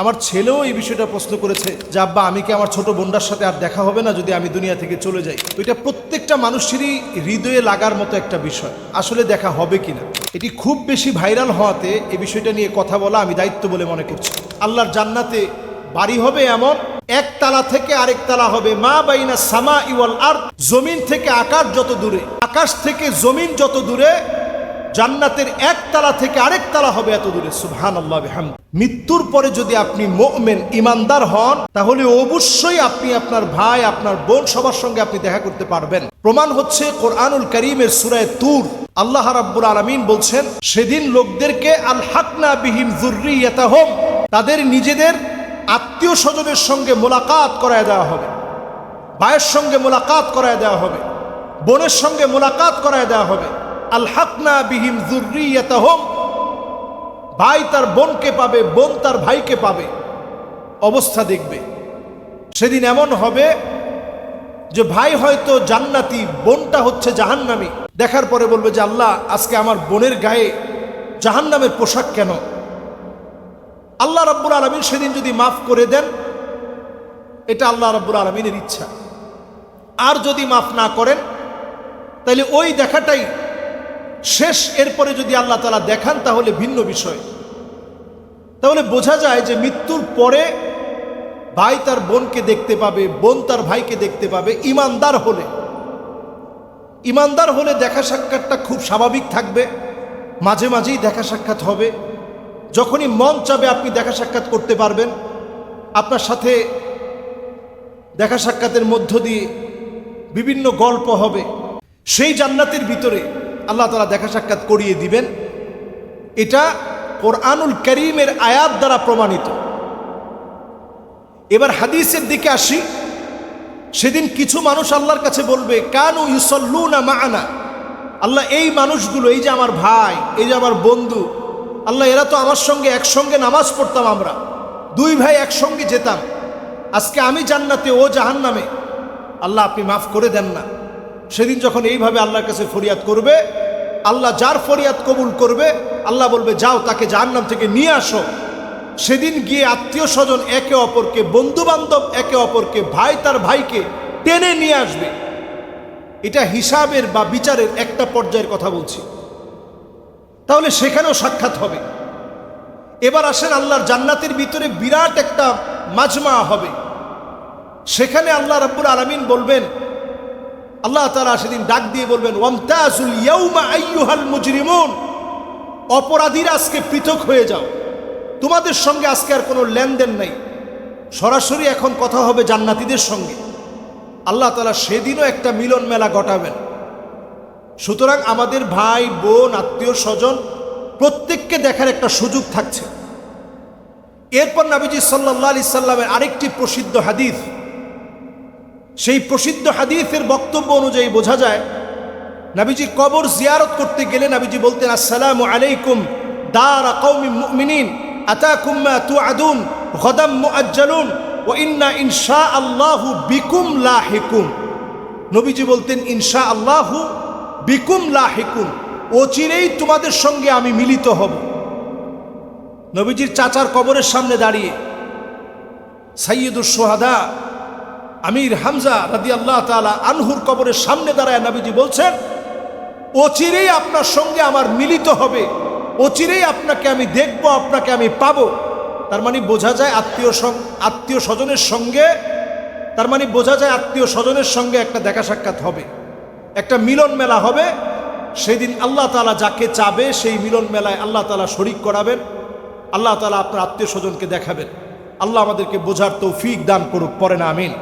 আমার ছেলেও এই বিষয়টা প্রশ্ন করেছে যে, আব্বা, আমি কি আমার ছোট বোনটার সাথে আর দেখা হবে না যদি আমি দুনিয়া থেকে চলে যাই? এটা প্রত্যেকটা মানুষেরই হৃদয়ে লাগার মতো একটা বিষয়, আসলে দেখা হবে কিনা। এটি খুব বেশি ভাইরাল হওয়াতে এই বিষয়টা নিয়ে কথা বলা আমি দায়িত্ব বলে মনে করছি। আল্লাহর জান্নাতে বাড়ি হবে এমন, এক তালা থেকে আরেক তালা হবে, মা বাইনা সামা ইওয়াল আর জমিন থেকে আকাশ যত দূরে, আকাশ থেকে জমিন যত দূরে জান্নাতের এক তালা থেকে আরেক তালা হবে এত দূরে সুবহান আল্লাহ মৃত্যুর পরে যদি আপনি মোমেন, ইমানদার হন, তাহলে অবশ্যই আপনি আপনার ভাই, আপনার বোন সবার সঙ্গে আপনি দেখা করতে পারবেন। প্রমাণ হচ্ছে কোরআনুল করিমের সুরায় তুর। আল্লাহ রাব্বুল আলমিন বলছেন, সেদিন লোকদেরকে আল হাকনা বিহীন জুর্রিয়াতাহম তাদের নিজেদের আত্মীয় স্বজনের সঙ্গে মোলাকাত করায় দেওয়া হবে। ভাইয়ের সঙ্গে মোলাকাত করায় দেওয়া হবে। বোনের সঙ্গে মোলাকাত করায় দেওয়া হবে। আল হাকনা বিহিম জুর্রিয়াতাহম ভাই তার বোনকে পাবে, বোন তার ভাইকে পাবে। অবস্থা দেখবে। সেদিন এমন হবে যে ভাই হয়তো জান্নাতি, বোনটা হচ্ছে জাহান্নামি। দেখার পরে বলবে যে, আল্লাহ, আজকে আমার বোনের গায়ে জাহান্নামের পোশাক কেন? আল্লাহ রাব্বুল আলমিন সেদিন যদি মাফ করে দেন, এটা আল্লাহ রাব্বুল আলমিনের ইচ্ছা। আর যদি মাফ না করেন তাহলে ওই দেখাটাই শেষ এরপরে যদি আল্লাহ তালা দেখান, তাহলে ভিন্ন বিষয়। তাহলে বোঝা যায় যে মৃত্যুর পরে ভাই তার বোনকে দেখতে পাবে, বোন তার ভাইকে দেখতে পাবে, ইমানদার হলে। ইমানদার হলে দেখা সাক্ষাৎটা খুব স্বাভাবিক থাকবে, মাঝে মাঝেই দেখা সাক্ষাৎ হবে। যখনই মন চাবে আপনি দেখা সাক্ষাৎ করতে পারবেন, আপনার সাথে দেখা সাক্ষাতের মধ্য দিয়ে বিভিন্ন গল্প হবে। সেই জান্নাতের ভিতরে আল্লাহ তালা দেখা সাক্ষাৎ করিয়ে দিবেন। এটা কোরআনুল করিমের আয়াত দ্বারা প্রমাণিত। এবার হাদিসের দিকে আসি। সেদিন কিছু মানুষ আল্লাহর কাছে বলবে, কানু ইউসল্লু না মানা। আল্লাহ, এই মানুষগুলো, এই যে আমার ভাই, এই যে আমার বন্ধু, আল্লাহ, এরা তো আমার সঙ্গে একসঙ্গে নামাজ পড়তাম আমরা। দুই ভাই একসঙ্গে যেতাম। আজকে আমি জান্নাতে, ও জাহান্নামে। আল্লাহ, আপনি মাফ করে দেন না। সেদিন যখন এইভাবে আল্লাহর কাছে ফরিয়াদ করবে, আল্লাহ যার ফরিয়াদ কবুল করবে, আল্লাহ বলবে, যাও তাকে জাহান্নাম থেকে নিয়ে আসো। সেদিন গিয়ে আত্মীয় স্বজন একে অপরকে বন্ধু বান্ধব একে অপরকে, ভাই তার ভাইকে টেনে নিয়ে আসবে। এটা হিসাবের বা বিচারের একটা পর্যায়ের কথা বলছি। তাহলে সেখানেও সাক্ষাৎ হবে। এবার আসেন আল্লাহর জান্নাতের ভিতরে বিরাট একটা মাজমা হবে। সেখানে আল্লাহ রাব্বুল আলমিন বলবেন আল্লাহ তালা সেদিন ডাক দিয়ে বলবেন ওয়ামতাজুল ইয়াউমা আইয়ুহাল মুজরিমুন। অপরাধীরা আজকে পৃথক হয়ে যাও। তোমাদের সঙ্গে আজকে আর কোনো লেনদেন নেই। সরাসরি এখন কথা হবে জান্নাতীদের সঙ্গে। আল্লাহ তালা সেদিনও একটা মিলন মেলা ঘটাবেন। সুতরাং আমাদের ভাই, বোন, আত্মীয়, স্বজন, প্রত্যেককে দেখার একটা সুযোগ থাকছে। এরপর নাবিজি সাল্লাহ আলি সাল্লামের আরেকটি প্রসিদ্ধ হাদিস সেই প্রসিদ্ধ হাদিসের বক্তব্য অনুযায়ী বোঝা যায়, নাবিজি কবর জিয়ারত করতে গেলে নাবিজি বলতেন, আসসালামু আলাইকুম, দার কৌমি মুমিনিন, আতাকুম মা তুআদুন, গদাম মুআজ্জালুন, ওয়া ইন্না ইনশা আল্লাহু বিকুম নবীজি বলতেন তোমাদের সঙ্গে আমি মিলিত হব। নবীজির চাচার কবরের সামনে দাঁড়িয়ে সাইয়দুর সোহাদা আমির হামজা রাদি আল্লাহ তালা আনহুর কবরের সামনে দাঁড়ায় নাবিজি বলছেন অচিরেই আপনার সঙ্গে আমার মিলিত হবে। অচিরেই আপনাকে আমি দেখব, আপনাকে আমি পাব। তার মানে বোঝা যায় আত্মীয় আত্মীয় স্বজনের সঙ্গে, তার মানে বোঝা যায় আত্মীয় স্বজনের সঙ্গে একটা দেখা সাক্ষাৎ হবে, একটা মিলন মেলা হবে। সেদিন আল্লাহ তালা যাকে চাবে, সেই মিলন মেলায় আল্লাহ তালা শরিক করাবেন। আল্লাহ তালা আপনার আত্মীয় স্বজনকে দেখাবেন। আল্লাহ আমাদেরকে বোঝার তৌফিক দান করুক পরে না, আমিন।